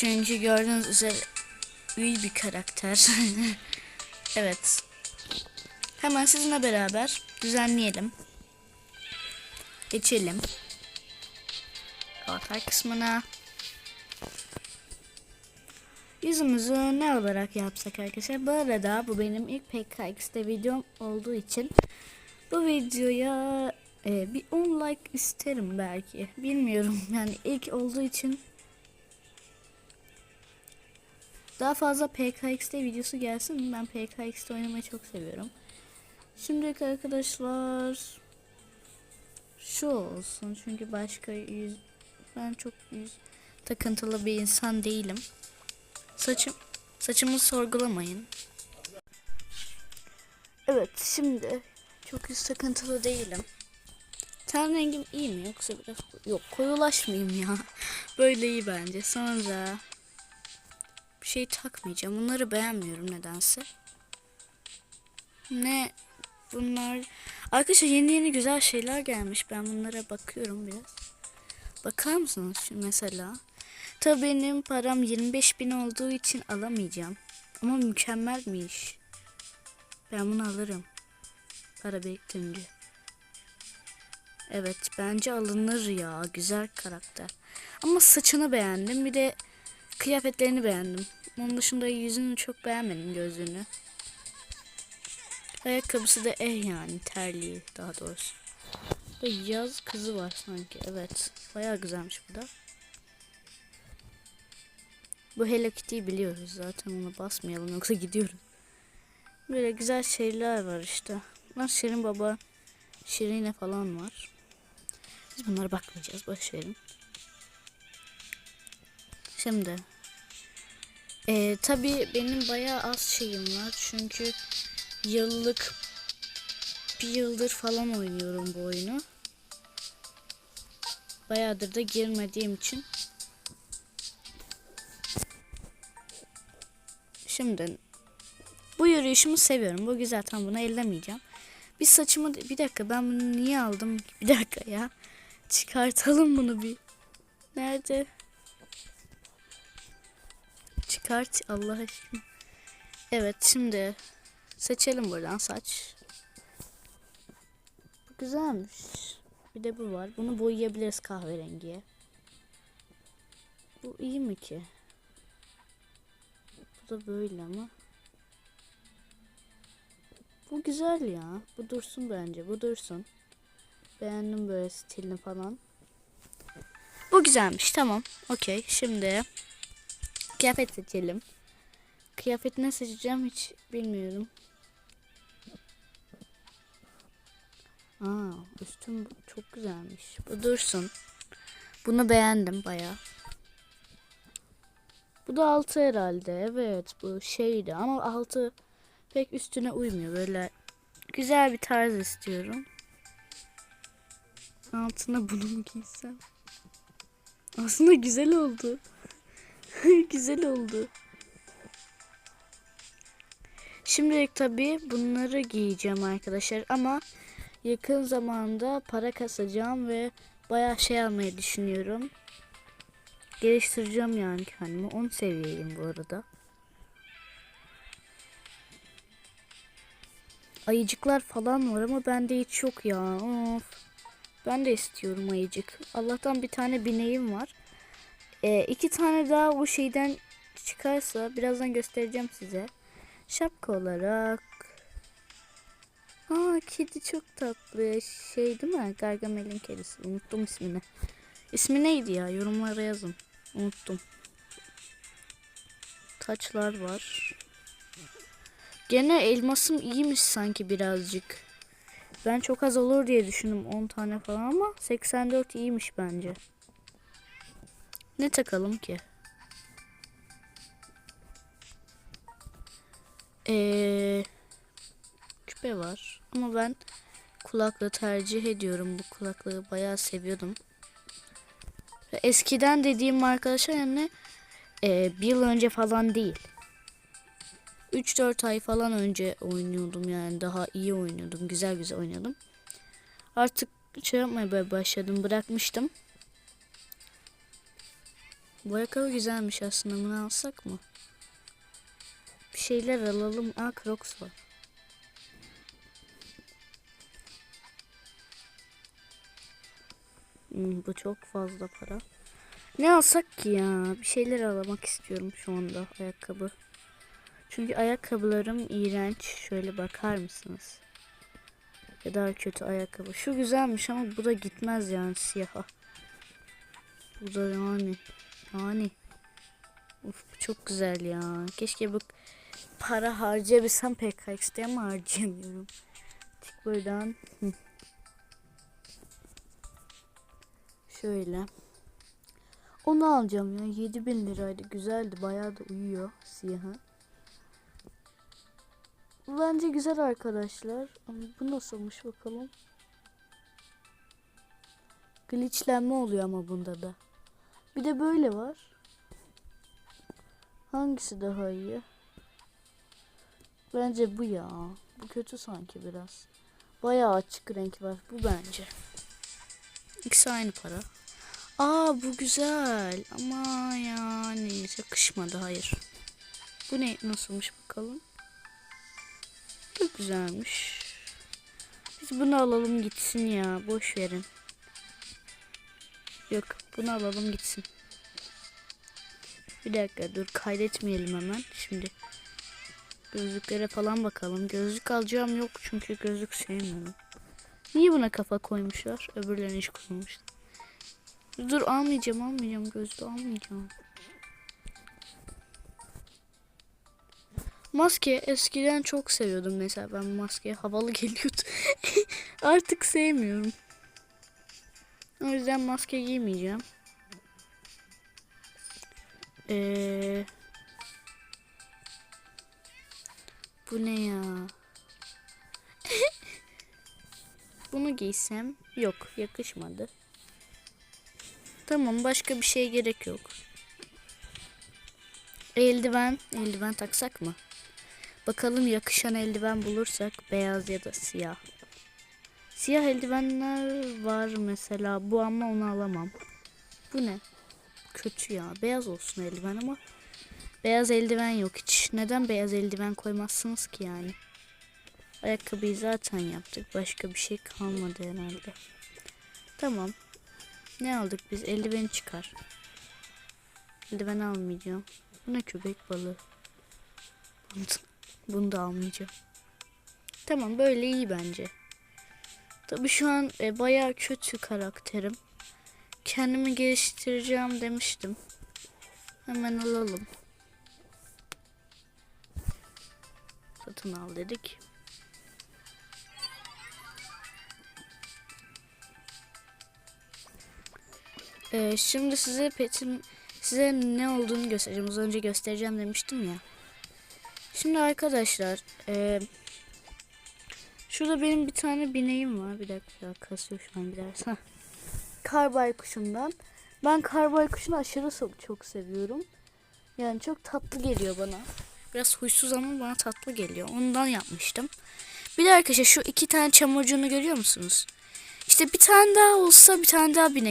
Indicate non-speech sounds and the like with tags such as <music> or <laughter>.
Çünkü gördüğünüz üzere iyi bir karakter. <laughs> evet. Hemen sizinle beraber düzenleyelim. Geçelim. Avatar kısmına. Yüzümüzü ne olarak yapsak arkadaşlar? Bu arada bu benim ilk PKX'de videom olduğu için bu videoya e, bir 10 like isterim belki. Bilmiyorum yani ilk olduğu için daha fazla PKX'de videosu gelsin. Ben PKX'de oynamayı çok seviyorum. Şimdilik arkadaşlar şu olsun çünkü başka yüz ben çok yüz takıntılı bir insan değilim. Saçım saçımı sorgulamayın. Evet şimdi çok yüz takıntılı değilim. Ten rengim iyi mi yoksa biraz yok koyulaşmayayım ya. <laughs> Böyle iyi bence. Sonra bir şey takmayacağım. Bunları beğenmiyorum nedense. Ne bunlar arkadaşlar yeni yeni güzel şeyler gelmiş. Ben bunlara bakıyorum biraz. Bakar mısınız şu mesela? Tabii benim param 25 bin olduğu için alamayacağım. Ama mükemmelmiş. Ben bunu alırım. Para biriktirince. Evet bence alınır ya. Güzel karakter. Ama saçını beğendim. Bir de kıyafetlerini beğendim. Onun dışında yüzünü çok beğenmedim gözünü. Ayakkabısı da eh yani terliği daha doğrusu. Ve yaz kızı var sanki. Evet. Bayağı güzelmiş bu da. Bu Hello Kitty'yi biliyoruz zaten ona basmayalım yoksa gidiyoruz. Böyle güzel şeyler var işte. Bunlar Şirin Baba, Şirine falan var. Biz bunlara bakmayacağız. Boş verin. Şimdi. Ee, tabii benim bayağı az şeyim var. Çünkü yıllık bir yıldır falan oynuyorum bu oyunu. Bayağıdır da girmediğim için. Şimdi bu yürüyüşümü seviyorum. Bu güzel tam bunu ellemeyeceğim. Bir saçımı bir dakika ben bunu niye aldım? Bir dakika ya. Çıkartalım bunu bir. Nerede? Çıkart Allah aşkına. Evet şimdi seçelim buradan saç. Bu güzelmiş. Bir de bu var. Bunu boyayabiliriz kahverengiye. Bu iyi mi ki? Bu da böyle ama. Bu güzel ya. Bu dursun bence. Bu dursun. Beğendim böyle stilini falan. Bu güzelmiş. Tamam. Okey. Şimdi kıyafet seçelim. Kıyafet ne seçeceğim hiç bilmiyorum. Aa, üstüm çok güzelmiş. Bu dursun. Bunu beğendim baya. Bu da altı herhalde. Evet bu şeydi ama altı pek üstüne uymuyor. Böyle güzel bir tarz istiyorum. Altına <laughs> bunu mu giysem? Aslında güzel oldu. <laughs> güzel oldu. Şimdilik tabii bunları giyeceğim arkadaşlar ama yakın zamanda para kasacağım ve bayağı şey almayı düşünüyorum. Geliştireceğim yani kendimi. 10 seviyeyim bu arada. Ayıcıklar falan var ama bende hiç yok ya. Of. Ben de istiyorum ayıcık. Allah'tan bir tane bineğim var. Ee, iki tane daha bu şeyden çıkarsa birazdan göstereceğim size. Şapka olarak. Aa kedi çok tatlı. Şey değil mi? Gargamel'in kedisi. Unuttum ismini. İsmi neydi ya? Yorumlara yazın. Unuttum. Taçlar var. Gene elmasım iyiymiş sanki birazcık. Ben çok az olur diye düşündüm 10 tane falan ama 84 iyiymiş bence. Ne takalım ki? Ee, küpe var ama ben kulaklığı tercih ediyorum. Bu kulaklığı bayağı seviyordum. Eskiden dediğim arkadaşlar yani e, bir yıl önce falan değil. 3-4 ay falan önce oynuyordum yani daha iyi oynuyordum. Güzel güzel oynuyordum. Artık şey yapmaya başladım. Bırakmıştım. Bu ayakkabı güzelmiş aslında. Bunu alsak mı? Bir şeyler alalım. Aa Crocs var. Hmm, bu çok fazla para. Ne alsak ki ya? Bir şeyler almak istiyorum şu anda ayakkabı. Çünkü ayakkabılarım iğrenç. Şöyle bakar mısınız? Ya daha kötü ayakkabı. Şu güzelmiş ama bu da gitmez yani siyaha. Bu da yani. Yani. Bu çok güzel ya. Keşke bu para harcayabilsem PKX'de ama harcayamıyorum. Tik buradan. Şöyle. Onu alacağım ya. 7000 liraydı. Güzeldi. Bayağı da uyuyor siyahı. Bence güzel arkadaşlar. Ama bu nasılmış bakalım. Glitchlenme oluyor ama bunda da. Bir de böyle var. Hangisi daha iyi? Bence bu ya. Bu kötü sanki biraz. Bayağı açık renk var. Bu bence. İkisi aynı para. Aa bu güzel. Ama yani yakışmadı. Hayır. Bu ne nasılmış bakalım. Çok güzelmiş. Biz bunu alalım gitsin ya. Boş verin. Yok bunu alalım gitsin. Bir dakika dur kaydetmeyelim hemen. Şimdi gözlüklere falan bakalım. Gözlük alacağım yok çünkü gözlük sevmiyorum. Niye buna kafa koymuşlar? Öbürlerine hiç koymamışlar. Dur almayacağım almayacağım gözlüğü almayacağım. Maske eskiden çok seviyordum mesela ben maske havalı geliyordu. <laughs> Artık sevmiyorum. O yüzden maske giymeyeceğim. Ee, bu ne ya? <laughs> Bunu giysem yok yakışmadı. Tamam başka bir şeye gerek yok. Eldiven, eldiven taksak mı? Bakalım yakışan eldiven bulursak beyaz ya da siyah. Siyah eldivenler var mesela bu ama onu alamam. Bu ne? Kötü ya. Beyaz olsun eldiven ama beyaz eldiven yok hiç. Neden beyaz eldiven koymazsınız ki yani? Ayakkabıyı zaten yaptık. Başka bir şey kalmadı herhalde. Tamam. Ne aldık biz? Eldiveni çıkar. Eldiven almayacağım. Bu ne köpek balığı? Bunu da- almayacağım. Tamam böyle iyi bence. Tabii şu an e, bayağı kötü karakterim. Kendimi geliştireceğim demiştim. Hemen alalım. Satın al dedik. Ee, şimdi size petin size ne olduğunu göstereceğim. Az önce göstereceğim demiştim ya. Şimdi arkadaşlar e, şurada benim bir tane bineğim var. Bir dakika kasıyor şu an biraz. Heh. Kar baykuşundan. Ben kar baykuşunu aşırı çok seviyorum. Yani çok tatlı geliyor bana. Biraz huysuz ama bana tatlı geliyor. Ondan yapmıştım. Bir de arkadaşlar şu iki tane çamurcuğunu görüyor musunuz? İşte bir tane daha olsa bir tane daha binek